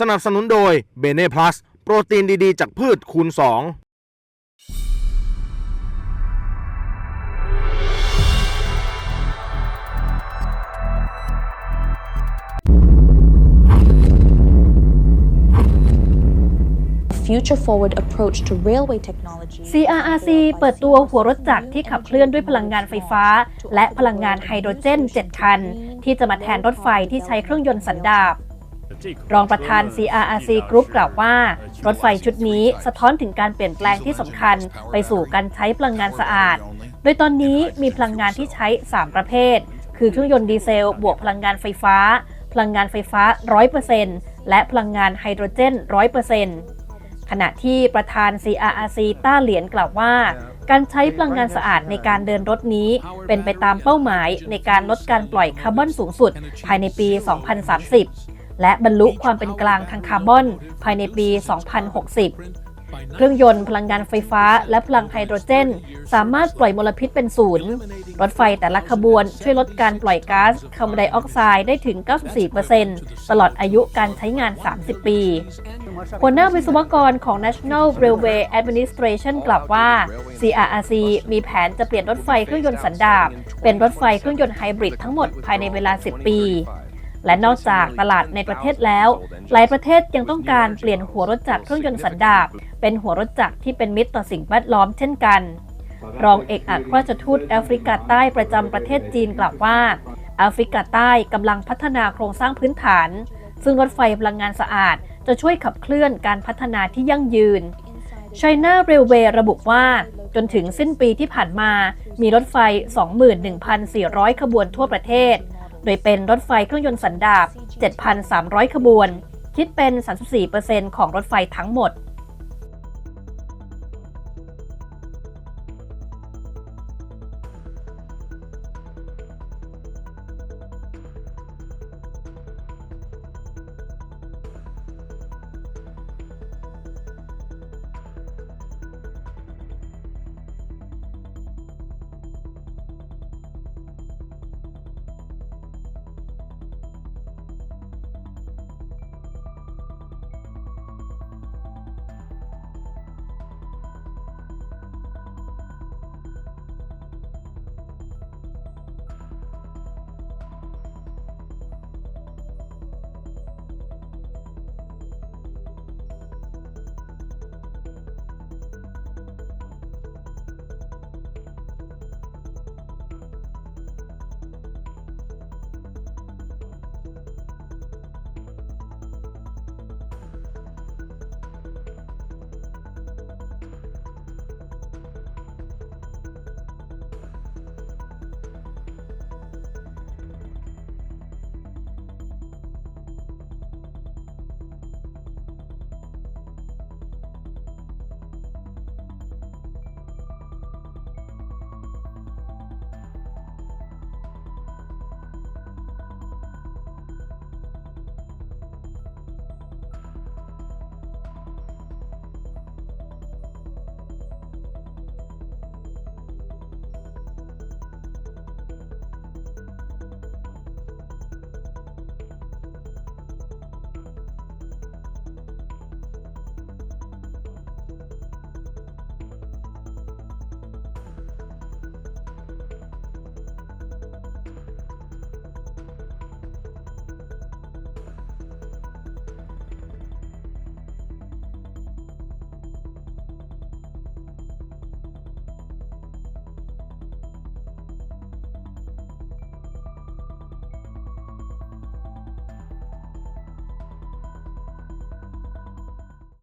สนับสนุนโดยเบเน่พลัสโปรตีนดีๆ จากพืชคูณ 2 future forward approach to railway technology. CRRC เปิดตัวหัวรถจักรที่ขับเคลื่อนด้วยพลังงานไฟฟ้า และพลังงานไฮโดรเจน 7 คัน ที่จะมาแทนรถไฟที่ใช้เครื่องยนต์สันดาป รองประธาน CRRC Group กล่าวว่า รถไฟชุดนี้สะท้อนถึงการเปลี่ยนแปลงที่สำคัญ ไปสู่การใช้พลังงานสะอาด โดยตอนนี้มีพลังงานที่ใช้ 3 ประเภท คือเครื่องยนต์ดีเซล บวกพลังงานไฟฟ้า พลังงานไฟฟ้า 100%และพลังงานไฮโดรเจน 100%ขณะที่ประธาน CRRC ต้าเหรียญกล่าวว่าการใช้พลังงานสะอาดในการเดินรถนี้ เป็นไปตามเป้าหมายในการลดการปล่อยคาร์บอนสูงสุด ภายในปี 2030 และบรรลุความเป็นกลางทางคาร์บอน ภายในปี 2060 เครื่องยนต์พลังงานไฟฟ้าและพลังไฮโดรเจน สามารถปล่อยมลพิษเป็นศูนย์ รถไฟแต่ละขบวนช่วยลดการปล่อยก๊าซคาร์บอนไดออกไซด์ได้ถึง 94%ตลอดอายุการใช้งาน 30 ปี หัวหน้าวิศวกรของ National Railway Administration กล่าวว่า CRRC มีแผนจะเปลี่ยนรถไฟเครื่องยนต์สันดาปเป็นรถไฟเครื่องยนต์ไฮบริดทั้งหมดภายในเวลา 10 ปี และนอกจากตลาดในประเทศแล้ว หลายประเทศยังต้องการเปลี่ยนหัวรถจักรเครื่องยนต์สันดาปเป็นหัวรถจักรที่เป็นมิตรต่อสิ่งแวดล้อมเช่นกัน รองเอกอัครราชทูตแอฟริกาใต้ประจำประเทศจีนกล่าวว่าแอฟริกาใต้กำลังพัฒนาโครงสร้างพื้นฐาน ซึ่งรถไฟพลังงานสะอาดจะช่วยขับเคลื่อนการพัฒนาที่ยั่งยืน China Railway ระบุว่า จนถึงสิ้นปีที่ผ่านมา มีรถไฟ 21,400 ขบวนทั่วประเทศ ดยเป็นรถไฟเครื่องยนต์สันดาป 7,300 ขบวน คิดเป็น 34%ของรถไฟทั้งหมด